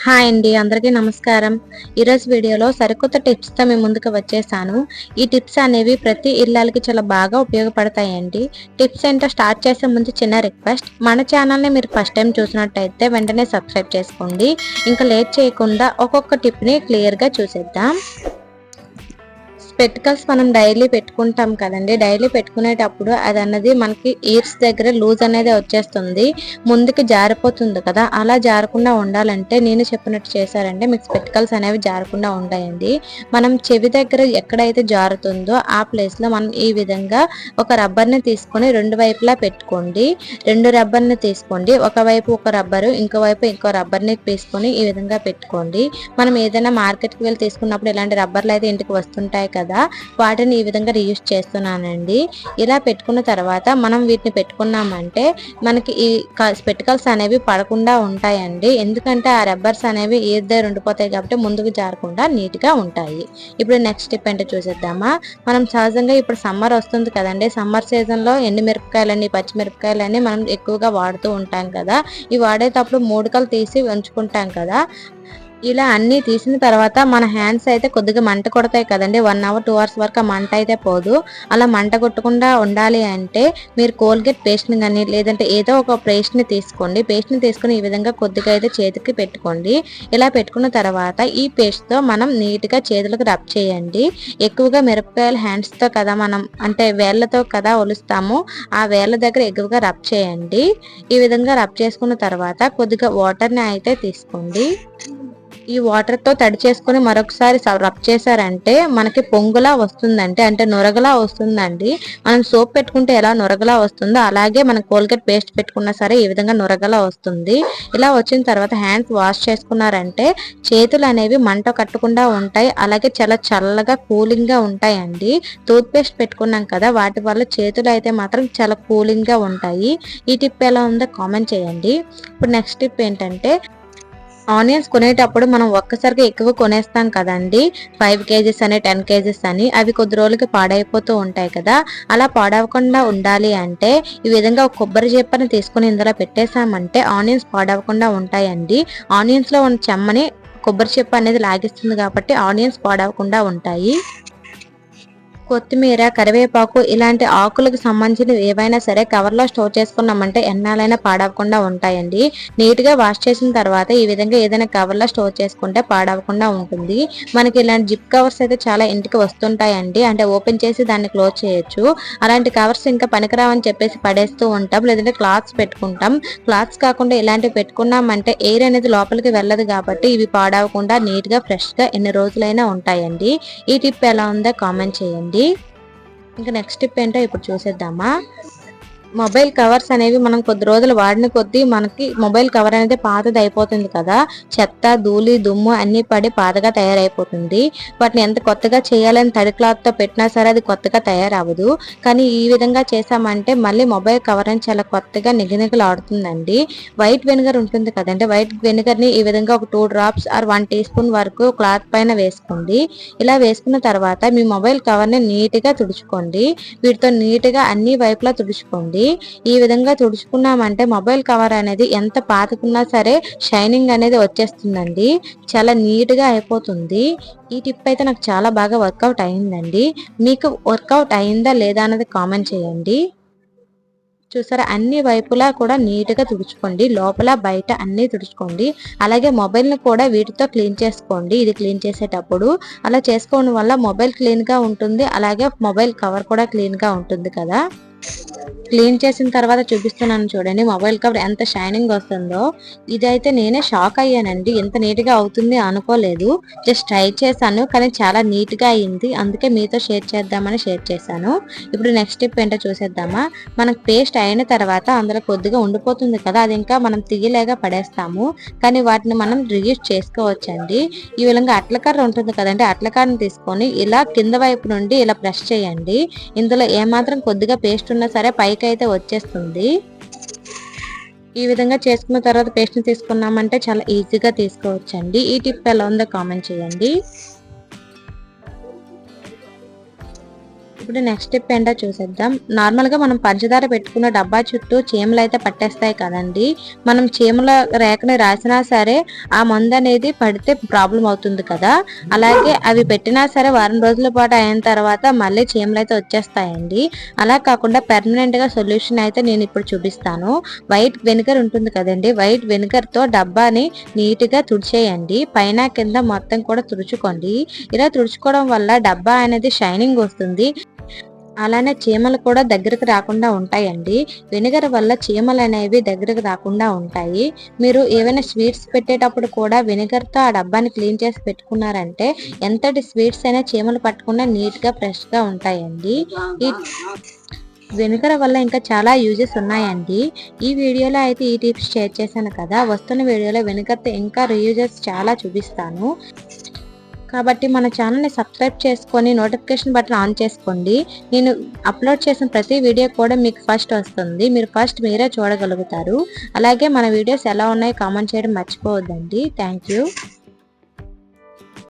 Hi అండి అందరికీ నమస్కారం. ఈరోజు వీడియోలో సరికొత్త టిప్స్తో మేము ముందుకు వచ్చేసాను. ఈ టిప్స్ అనేవి ప్రతి ఇళ్ళకి చాలా బాగా ఉపయోగపడతాయండి. టిప్స్ ఏంటో స్టార్ట్ చేసే ముందు చిన్న రిక్వెస్ట్. మన ఛానల్ని మీరు ఫస్ట్ టైం చూసినట్టయితే వెంటనే సబ్స్క్రైబ్ చేసుకోండి. ఇంకా లేట్ చేయకుండా ఒక్కొక్క టిప్ని క్లియర్గా చూసేద్దాం. స్పెటికల్స్ మనం డైలీ పెట్టుకుంటాం కదండి. డైలీ పెట్టుకునేటప్పుడు అది అన్నది మనకి ఇయర్స్ దగ్గర లూజ్ అనేది వచ్చేస్తుంది. ముందుకి జారిపోతుంది కదా. అలా జారకుండా ఉండాలంటే నేను చెప్పినట్టు చేశారంటే మీకు స్పెటికల్స్ అనేవి జారకుండా ఉంటాయండి. మనం చెవి దగ్గర ఎక్కడైతే జారుతుందో ఆ ప్లేస్లో మనం ఈ విధంగా ఒక రబ్బర్ని తీసుకొని రెండు వైపులా పెట్టుకోండి. రెండు రబ్బర్ని తీసుకోండి. ఒకవైపు ఒక రబ్బరు ఇంకోవైపు ఇంకో రబ్బర్ని తీసుకొని ఈ విధంగా పెట్టుకోండి. మనం ఏదైనా మార్కెట్కి వెళ్ళి తీసుకున్నప్పుడు ఇలాంటి రబ్బర్లు అయితే ఇంటికి వస్తుంటాయి కదా. వాటిని ఈ విధంగా రీయూజ్ చేస్తున్నానండి. ఇలా పెట్టుకున్న తర్వాత మనం వీటిని పెట్టుకున్నామంటే మనకి ఈ స్పెటికల్స్ అనేవి పడకుండా ఉంటాయండి. ఎందుకంటే ఆ రబ్బర్స్ అనేవి ఏదే ఉండిపోతాయి కాబట్టి ముందుకు జారకుండా నీట్గా ఉంటాయి. ఇప్పుడు నెక్స్ట్ స్టెప్ ఏంటో చూసేద్దామా. మనం సహజంగా ఇప్పుడు సమ్మర్ వస్తుంది కదండి. సమ్మర్ సీజన్లో ఎండుమిరపకాయలని ఎండు మిరపకాయలని పచ్చిమిరపకాయలని మనం ఎక్కువగా వాడుతూ ఉంటాం కదా. ఇవి వాడేటప్పుడు మూడుకలు తీసి ఉంచుకుంటాం కదా. ఇలా అన్నీ తీసిన తర్వాత మన హ్యాండ్స్ అయితే కొద్దిగా మంట కొడతాయి కదండి. వన్ అవర్ టూ అవర్స్ వరకు ఆ మంట అయితే పోదు. అలా మంట కొట్టకుండా ఉండాలి అంటే మీరు కోల్గేట్ పేస్ట్ని కానీ లేదంటే ఏదో ఒక పేస్ట్ని తీసుకోండి. పేస్ట్ని తీసుకుని ఈ విధంగా కొద్దిగా అయితే చేతికి పెట్టుకోండి. ఇలా పెట్టుకున్న తర్వాత ఈ పేస్ట్తో మనం నీట్గా చేతులకు రబ్ చేయండి. ఎక్కువగా మిరపకాయల హ్యాండ్స్తో కదా మనం అంటే వేళ్ళతో కదా ఒలుస్తాము. ఆ వేళ్ళ దగ్గర ఎక్కువగా రబ్ చేయండి. ఈ విధంగా రబ్ చేసుకున్న తర్వాత కొద్దిగా వాటర్ని అయితే తీసుకోండి. ఈ వాటర్తో తడి చేసుకుని మరొకసారి రబ్ చేశారంటే మనకి పొంగులా వస్తుందంటే అంటే నొరగలా వస్తుందండి. మనం సోప్ పెట్టుకుంటే ఎలా నొరగలా వస్తుందో అలాగే మనం కోల్గేట్ పేస్ట్ పెట్టుకున్నా సరే ఈ విధంగా నొరగలా వస్తుంది. ఇలా వచ్చిన తర్వాత హ్యాండ్స్ వాష్ చేసుకున్నారంటే చేతులు అనేవి మంట కట్టకుండా ఉంటాయి. అలాగే చాలా చల్లగా కూలింగ్గా ఉంటాయండి. టూత్ పేస్ట్ పెట్టుకున్నాం కదా వాటి వల్ల చేతులు అయితే మాత్రం చాలా కూలింగ్గా ఉంటాయి. ఈ టిప్ ఎలా ఉందో కామెంట్ చేయండి. ఇప్పుడు నెక్స్ట్ టిప్ ఏంటంటే ఆనియన్స్ కొనేటప్పుడు మనం ఒక్కసారిగా ఎక్కువ కొనేస్తాం కదండి. ఫైవ్ కేజీస్ అని టెన్ కేజీస్ అని అవి కొద్ది రోజులకి పాడైపోతూ ఉంటాయి కదా. అలా పాడవకుండా ఉండాలి అంటే ఈ విధంగా ఒక కొబ్బరి చేపని తీసుకుని ఇందులో పెట్టేసామంటే ఆనియన్స్ పాడవకుండా ఉంటాయండి. ఆనియన్స్లో ఉన్న చెమ్మని కొబ్బరి చెప్ప అనేది లాగిస్తుంది కాబట్టి ఆనియన్స్ పాడవకుండా ఉంటాయి. కొత్తిమీర కరివేపాకు ఇలాంటి ఆకులకు సంబంధించినవి ఏవైనా సరే కవర్లో స్టోర్ చేసుకున్నామంటే ఎన్నాలైనా పాడవకుండా ఉంటాయండి. నీట్గా వాష్ చేసిన తర్వాత ఈ విధంగా ఏదైనా కవర్లో స్టోర్ చేసుకుంటే పాడవకుండా ఉంటుంది. మనకి ఇలాంటి జిప్ కవర్స్ అయితే చాలా ఇంటికి వస్తుంటాయండి. అంటే ఓపెన్ చేసి దాన్ని క్లోజ్ చేయొచ్చు. అలాంటి కవర్స్ ఇంకా పనికిరావని చెప్పేసి పడేస్తూ ఉంటాం. లేదంటే క్లాత్స్ పెట్టుకుంటాం. క్లాత్స్ కాకుండా ఇలాంటివి పెట్టుకున్నామంటే ఎయిర్ అనేది లోపలికి వెళ్ళదు కాబట్టి ఇవి పాడవకుండా నీట్గా ఫ్రెష్గా ఎన్ని రోజులైనా ఉంటాయండి. ఈ టిప్ ఎలా ఉందో కామెంట్ చేయండి. ఇంకా నెక్స్ట్ స్టెప్ ఏంటో ఇప్పుడు చూసేద్దామా? మొబైల్ కవర్స్ అనేవి మనం కొద్ది రోజులు వాడిన కొద్దీ మనకి మొబైల్ కవర్ అనేది పాతది అయిపోతుంది కదా. చెత్త ధూళి దుమ్ము అన్ని పడి పాతగా తయారైపోతుంది. వాటిని ఎంత కొత్తగా చేయాలని తడి క్లాత్తో పెట్టినా సరే అది కొత్తగా తయారవ్వదు. కానీ ఈ విధంగా చేసామంటే మళ్ళీ మొబైల్ కవర్ అని చాలా కొత్తగా నిగనిగలాడుతుందండి. వైట్ వెనిగర్ ఉంటుంది కదండి. వైట్ వెనిగర్ని ఈ విధంగా ఒక two drops or one teaspoon వరకు క్లాత్ పైన వేసుకోండి. ఇలా వేసుకున్న తర్వాత మీ మొబైల్ కవర్ని నీట్గా తుడుచుకోండి. వీటితో నీట్గా అన్ని వైపులా తుడుచుకోండి. ఈ విధంగా తుడుచుకున్నామంటే మొబైల్ కవర్ అనేది ఎంత పాతుకున్నా సరే షైనింగ్ అనేది వచ్చేస్తుందండి. చాలా నీట్గా అయిపోతుంది. ఈ టిప్ అయితే నాకు చాలా బాగా వర్కౌట్ అయిందండి. మీకు వర్కౌట్ అయిందా లేదా అన్నది కామెంట్ చేయండి. చూసారా? అన్ని వైపులా కూడా నీట్గా తుడుచుకోండి. లోపల బయట అన్నీ తుడుచుకోండి. అలాగే మొబైల్ని కూడా వీటితో క్లీన్ చేసుకోండి. ఇది క్లీన్ చేసేటప్పుడు అలా చేసుకోవడం వల్ల మొబైల్ క్లీన్గా ఉంటుంది. అలాగే మొబైల్ కవర్ కూడా క్లీన్గా ఉంటుంది కదా. క్లీన్ చేసిన తర్వాత చూపిస్తున్నాను చూడండి. మొబైల్ కవర్ ఎంత షైనింగ్ వస్తుందో. ఇదైతే నేనే షాక్ అయ్యానండి. ఇంత నీట్గా అవుతుంది అనుకోలేదు. జస్ట్ ట్రై చేశాను కానీ చాలా నీట్గా అయింది. అందుకే మీతో షేర్ చేద్దామని షేర్ చేశాను. ఇప్పుడు నెక్స్ట్ స్టెప్ ఏంటో చూసేద్దామా? మనకు పేస్ట్ అయిన తర్వాత అందులో కొద్దిగా ఉండిపోతుంది కదా అది ఇంకా మనం తీయలేక పడేస్తాము. కానీ వాటిని మనం రియూజ్ చేసుకోవచ్చండి. ఈ విధంగా అట్లకర్ర ఉంటుంది కదండి అట్లకర్రను తీసుకొని ఇలా కింద వైపు నుండి ఇలా ప్రెస్ చేయండి. ఇందులో ఏమాత్రం కొద్దిగా పేస్ట్ ఉన్నా సరే పైకి అయితే వచ్చేస్తుంది. ఈ విధంగా చేసుకున్న తర్వాత పేస్ట్ని తీసుకున్నామంటే చాలా ఈజీగా తీసుకోవచ్చండి. ఈ టిప్ ఎలా ఉందో కామెంట్ చేయండి. ఇప్పుడు నెక్స్ట్ స్టెప్ ఏంటో చూసేద్దాం. నార్మల్గా మనం పంచదార పెట్టుకున్న డబ్బా చుట్టూ చీమలు అయితే పట్టేస్తాయి కదండి. మనం చీమల రేఖని రాసినా సరే ఆ మందు అనేది పడితే ప్రాబ్లం అవుతుంది కదా. అలాగే అవి పెట్టినా సరే వారం రోజుల పాటు అయిన తర్వాత మళ్ళీ చీమలు అయితే వచ్చేస్తాయండి. అలా కాకుండా పెర్మనెంట్గా సొల్యూషన్ అయితే నేను ఇప్పుడు చూపిస్తాను. వైట్ వెనిగర్ ఉంటుంది కదండి. వైట్ వెనిగర్తో డబ్బాని నీట్గా తుడిచేయండి. పైన కింద మొత్తం కూడా తుడుచుకోండి. ఇలా తుడుచుకోవడం వల్ల డబ్బా అనేది షైనింగ్ వస్తుంది. అలానే చీమలు కూడా దగ్గరకు రాకుండా ఉంటాయండి. వెనిగర్ వల్ల చీమలు అనేవి దగ్గరకు రాకుండా ఉంటాయి. మీరు ఏవైనా స్వీట్స్ పెట్టేటప్పుడు కూడా వెనిగర్తో ఆ డబ్బాని క్లీన్ చేసి పెట్టుకున్నారంటే ఎంతటి స్వీట్స్ అయినా చీమలు పట్టకుండా నీట్గా ఫ్రెష్గా ఉంటాయండి. ఈ వెనుకల వల్ల ఇంకా చాలా యూజెస్ ఉన్నాయండి. ఈ వీడియోలో అయితే ఈ టిప్స్ షేర్ చేశాను కదా. వస్తున్న వీడియోలో వెనుకతో ఇంకా రీయూజెస్ చాలా చూపిస్తాను. కాబట్టి మన ఛానల్ని సబ్స్క్రైబ్ చేసుకొని నోటిఫికేషన్ బటన్ ఆన్ చేసుకోండి. నేను అప్లోడ్ చేసిన ప్రతి వీడియో కూడా మీకు ఫస్ట్ వస్తుంది. మీరు ఫస్ట్ మీరే చూడగలుగుతారు. అలాగే మన వీడియోస్ ఎలా ఉన్నాయో కామెంట్ చేయడం మర్చిపోవద్దండి. Thank you.